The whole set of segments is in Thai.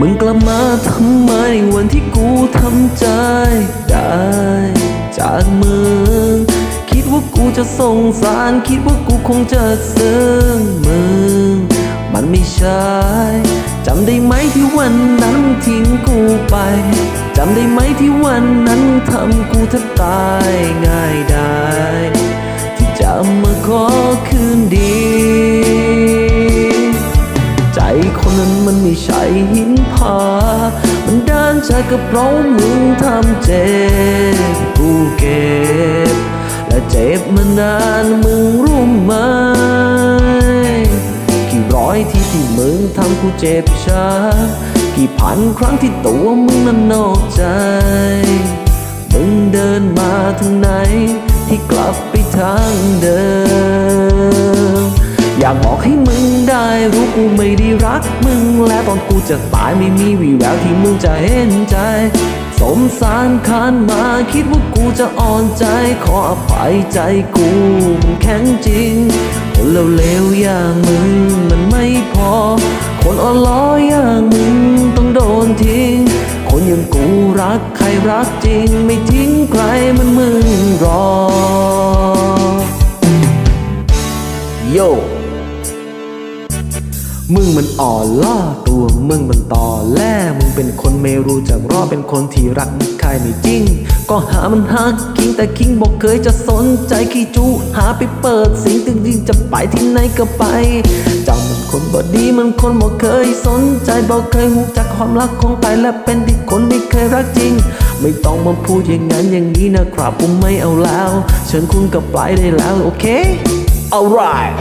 มึงกลับมาทำไมวันที่กูทำใจได้ จากมึง คิดว่ากูจะสงสาร คิดว่ากูคงจะซึ้งมึง มันไม่ใช่จำได้ไหมที่วันนั้นทิ้งกูไปจำได้ไหมที่วันนั้นทำกูแทบตายง่ายได้ ด้ก็เพราะมึงทำเจ็บกูเก็บ และเจ็บมานานมึงรู้ไหมกี่ร้อยที่ที่มึงทำกูเจ็บช้ากี่พันครั้งที่ตัวมึงนั้นนอกใจ มึงเดินมาทางไหน ที่กลับไปทางเดิม อยากบอกให้มึง ได้รู้กูไม่ได้รักมึง และตอนกูจะตายไม่มีวี่แววที่มึงจะเห็นใจ สมสารคานมาคิดว่ากูจะอ่อนใจ ขออภัยใจกูมันแข็งจริง คนเลวๆอย่างมึงมันไม่พอ คนอ่อนล้ออย่างมึงต้องโดนทิ้ง คนอย่างกูรักใครรักจริง ไม่ทิ้งใครมันมึงรอโย มึงมันอ่อนล่อตัวมึงมันต่อแล่มึงเป็นคนไม่รู้จักรอเป็นคนที่รักใครไม่จริง ก็หามันหักคิงแต่คิงบอกเคยจะสนใจขี้จูหาไปเปิดสิงตึงยิงจะไปที่ไหนก็ไปเจ้ามันคนบ่ดีมันคนบ่เคยสนใจบอกเคยหูจักความรักของไปและเป็นที่คนไม่เคยรักจริง ไม่ต้องมาพูดอย่างนั้นอย่างนี้นะครับผมไม่เอาแล้วเชิญคุณกับไปได้แล้วโอเค alright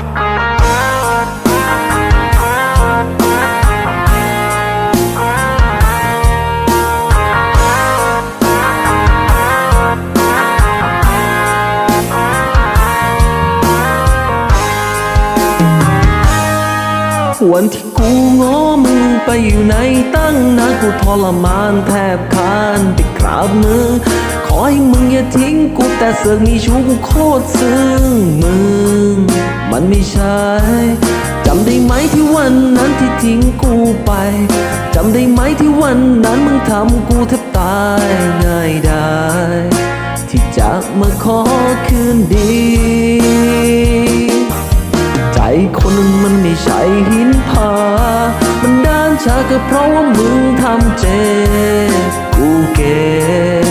วันที่กูง้อมึงไปอยู่ในตั้งนานกูทรมานแทบคานไปกราบมือขอให้มึงอย่าทิ้งกูแต่เสือกมีชู้กูโคตรซึ้งมึง มันไม่ใช่จำได้ไหมที่วันนั้นที่ทิ้งกูไปจำได้ไหมที่วันนั้นมึงทำกูแทบตายง่ายได้ ที่จะมาขอคืนดี ผามันด้านชาก็เพราะว่ามึงทำเจ็บกูเก็บ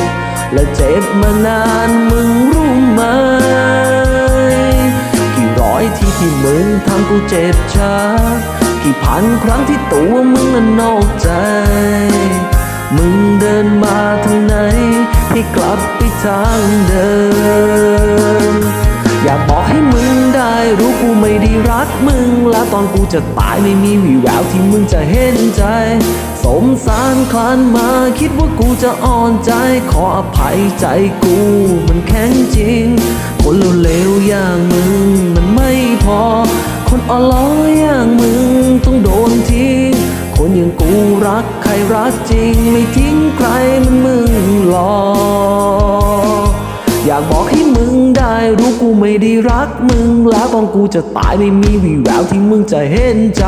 และเจ็บมานานมึงรู้ไหมกี่ร้อยที่ที่มึงทำกูเจ็บช้ากี่พันครั้งที่ตัวมึงนั้นนอกใจ มึงเดินมาทางไหนให้กลับไปทางเดิม ได้รักมึง และตอนกูจะตายไม่มีวี่แววที่มึงจะเห็นใจ สมสารคลานมาคิดว่ากูจะอ่อนใจ ขออภัยใจกูมันแข็งจริง คนเลวๆอย่างมึงมันไม่พอ คนอ่อนล้ออย่างมึงต้องโดนทิ้ง คนอย่างกูรักใครรักจริง ไม่ทิ้งใครมันมึงหลอกอยากบอกให้ ได้รู้กูไม่ได้รักมึง แล้วตอนกูจะตายไม่มีวี่แววที่มึงจะเห็นใจ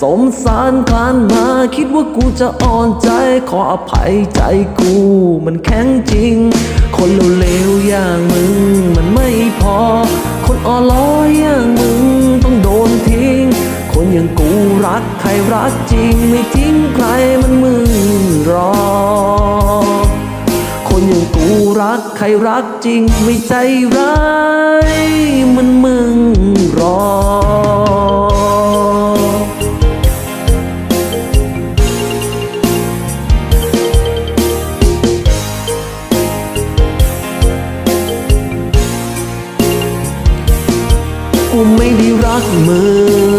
สมสารคลานมาคิดว่ากูจะอ่อนใจ ขออภัยใจกู มันแข็งจริง คนเลวๆอย่างมึง มันไม่พอ คนอ่อนล้ออย่างมึงต้องโดนทิ้ง คนอย่างกูรักใครรักจริง ไม่ทิ้งใครมันมึงรอน รัก ใครรักจริงไม่ใจร้ายมันมึงรอ กูไม่ได้รักมึง